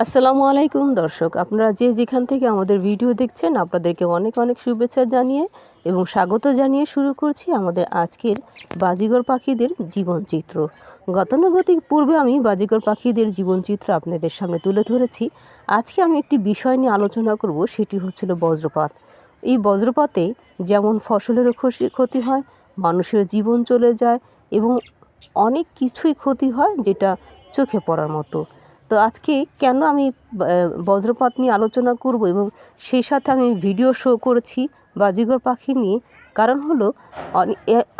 আসসালামু আলাইকুম দর্শক, আপনারা যে যেখান থেকে আমাদের ভিডিও দেখছেন, আপনাদেরকে অনেক অনেক শুভেচ্ছা জানিয়ে এবং স্বাগত জানিয়ে শুরু করছি আমাদের আজকের বাজিগর পাখিদের জীবনচিত্র। গতানুগতিক পূর্বে আমি বাজিগর পাখিদের জীবনচিত্র আপনাদের সামনে তুলে ধরেছি। আজকে আমি একটি বিষয় নিয়ে আলোচনা করব, সেটি হচ্ছিল বজ্রপাত। এই বজ্রপাতে যেমন ফসলেরও ক্ষতি- ক্ষতি হয়, মানুষের জীবন চলে যায় এবং অনেক কিছুই ক্ষতি হয় যেটা চোখে পড়ার মতো। তো আজকে কেন আমি বজ্রপাত নিয়ে আলোচনা করব এবং সেই সাথে আমি ভিডিও শো করেছি বাজিগর পাখি নিয়ে। কারণ হলো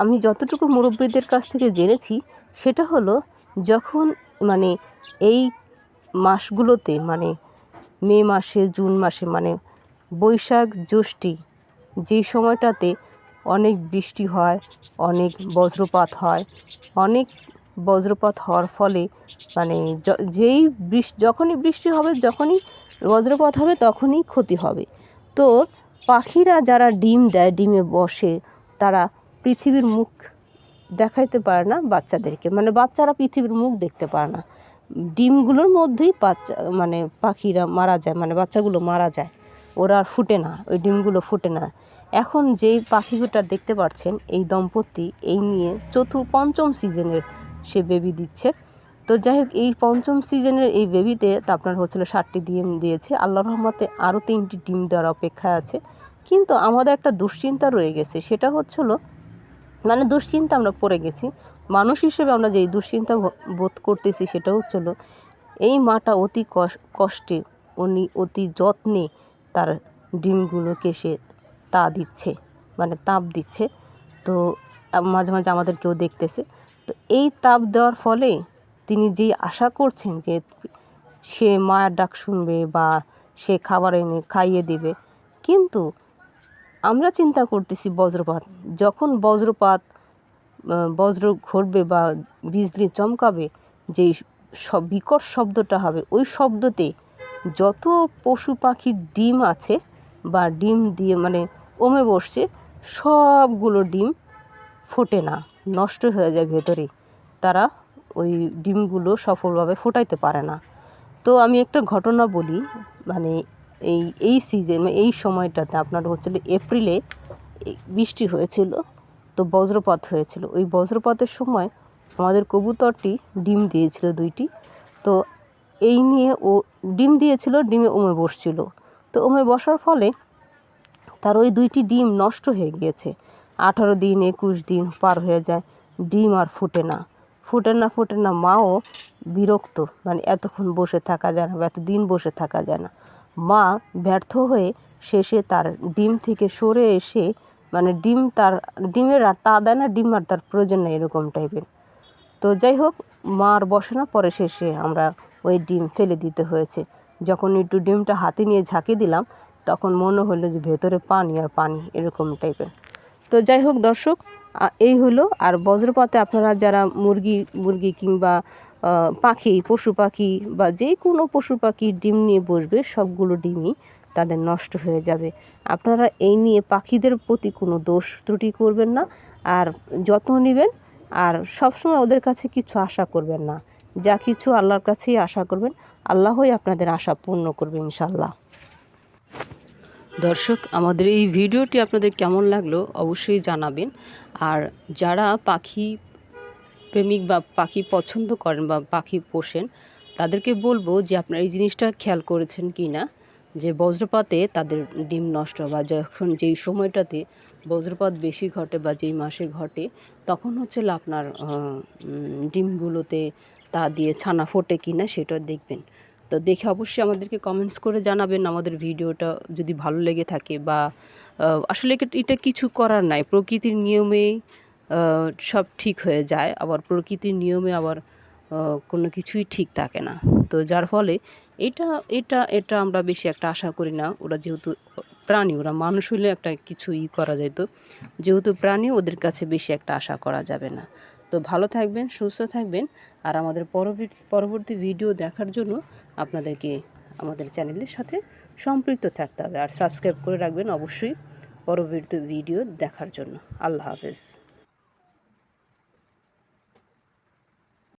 আমি যতটুকু মুরব্বীদের কাছ থেকে জেনেছি, সেটা হলো যখন মানে এই মাসগুলোতে মানে মে মাসে, জুন মাসে মানে বৈশাখ, জ্যৈষ্ঠী যেই সময়টাতে অনেক বৃষ্টি হয়, অনেক বজ্রপাত হয়, অনেক বজ্রপাত হওয়ার ফলে মানে যেই বৃষ্টি যখনই বৃষ্টি হবে, যখনই বজ্রপাত হবে, তখনই ক্ষতি হবে। তো পাখিরা যারা ডিম দেয়, ডিমে বসে, তারা পৃথিবীর মুখ দেখাইতে পারে না বাচ্চাদেরকে। মানে বাচ্চারা পৃথিবীর মুখ দেখতে পারে না। ডিমগুলোর মধ্যেই বাচ্চা মানে পাখিরা মারা যায় মানে বাচ্চাগুলো মারা যায়। ওরা আর ফুটে না, ওই ডিমগুলো ফুটে না। এখন যেই পাখিগুটা দেখতে পাচ্ছেন, এই দম্পতি, এই নিয়ে চতুর্থ পঞ্চম সিজনের সে বেবি দিচ্ছে। তো যাই হোক এই পঞ্চম সিজনের এই বেবিতে তা আপনার হচ্ছিল ষাটটি ডিম দিয়েছে। আল্লাহ রহমতে আরও তিনটি ডিম দেওয়ার অপেক্ষায় আছে। কিন্তু আমাদের একটা দুশ্চিন্তা রয়ে গেছে। সেটা হচ্ছিল মানে দুশ্চিন্তা আমরা পড়ে গেছি। মানুষ হিসেবে আমরা যেই দুশ্চিন্তা বোধ করতেছি সেটা হচ্ছিল, এই মাটা অতি কষ- কষ্টে উনি অতি যত্নে তার ডিমগুলোকে সে তা দিচ্ছে মানে তাপ দিচ্ছে। তো মাঝে মাঝে আমাদেরকেও দেখতেছে। তো এই তাপ দেওয়ার ফলে তিনি যেই আশা করছেন যে সে মায়ের ডাক শুনবে বা সে খাবার এনে খাইয়ে দিবে, কিন্তু আমরা চিন্তা করতেছি বজ্রপাত। যখন বজ্রপাত বজ্র ঘটবে বা বিজলি চমকাবে, যেই সব বিকট শব্দটা হবে, ওই শব্দতে যত পশু পাখির ডিম আছে বা ডিম দিয়ে মানে ওমে বসছে, সবগুলো ডিম ফোটে না। নষ্ট হয়ে যায় ভেতরে তারা ওই ডিমগুলো সফলভাবে ফোটাইতে পারে না। তো আমি একটা ঘটনা বলি মানে এই এই সিজন এই সময়টাতে আপনার হচ্ছিল এপ্রিলে বৃষ্টি হয়েছিল, তো বজ্রপাত হয়েছিল। ওই বজ্রপাতের সময় আমাদের কবুতরটি ডিম দিয়েছিল দুইটি। তো এই নিয়ে ও ডিম দিয়েছিল, ডিমে ওমে বসছিল। তো ওমে বসার ফলে তার ওই দুইটি ডিম নষ্ট হয়ে গিয়েছে। আঠারো দিন, একুশ দিন পার হয়ে যায়, ডিম আর ফুটে না। ফুটে না ফুটে না, মাও বিরক্ত মানে এতক্ষণ বসে থাকা যায় না বা এতদিন বসে থাকা যায় না। মা ব্যর্থ হয়ে শেষে তার ডিম থেকে সরে এসে মানে ডিম তার, ডিমের আর তা দেয় না, ডিম আর তার প্রয়োজন নেই এরকম টাইপের। তো যাই হোক, মা আর বসে না, পরে শেষে আমরা ওই ডিম ফেলে দিতে হয়েছে। যখন একটু ডিমটা হাতে নিয়ে ঝাঁকি দিলাম, তখন মনে হলো যে ভেতরে পানি আর পানি, এরকম টাইপের। তো যাই হোক দর্শক এই হলো। আর বজ্রপাতে আপনারা যারা মুরগি মুরগি কিংবা পাখি, পশু পাখি বা যে কোনো পশু পাখির ডিম নিয়ে বসবে, সবগুলো ডিমই তাদের নষ্ট হয়ে যাবে। আপনারা এই নিয়ে পাখিদের প্রতি কোনো দোষ ত্রুটি করবেন না আর যত্ন নেবেন। আর সবসময় ওদের কাছে কিছু আশা করবেন না। যা কিছু আল্লাহর কাছেই আশা করবেন, আল্লাহই আপনাদের আশা পূর্ণ করবে ইনশাল্লাহ দর্শক, আমাদের এই ভিডিওটি আপনাদের কেমন লাগল অবশ্যই জানাবেন। আর যারা পাখি প্রেমিক বা পাখি পছন্দ করেন বা পাখি পোষেন, তাদেরকে বলব যে আপনারা এই জিনিসটা খেয়াল করেছেন কি না, যে বজ্রপাতে তাদের ডিম নষ্ট বা যখন যেই সময়টাতে বজ্রপাত বেশি ঘটে বা যেই মাসে ঘটে, তখন হচ্ছে আপনার ডিমগুলোতে তা দিয়ে ছানা ফোটে কি না সেটা দেখবেন। তো দেখে অবশ্যই আমাদেরকে কমেন্টস করে জানাবেন আমাদের ভিডিওটা যদি ভালো লেগে থাকে বা আসলে এটা- কিছু করার নাই। প্রকৃতির নিয়মেই আহ, সব ঠিক হয়ে যায়। আবার প্রকৃতির নিয়মে আবার কোনো কিছুই ঠিক থাকে না। তো যার ফলে এটা এটা এটা আমরা বেশি একটা আশা করি না। ওরা যেহেতু প্রাণী ওরা মানুষ হলে একটা কিছু ই করা যেত যেহেতু প্রাণী ওদের কাছে বেশি একটা আশা করা যাবে না। তো ভালো থাকবেন, সুস্থ থাকবেন। আর আমাদের পরবর্তী ভিডিও দেখার জন্য আপনাদেরকে আমাদের চ্যানেলের সাথে সম্পৃক্ত থাকতে হবে। আর সাবস্ক্রাইব করে রাখবেন অবশ্যই পরবর্তী ভিডিও দেখার জন্য। আল্লাহ হাফেজ।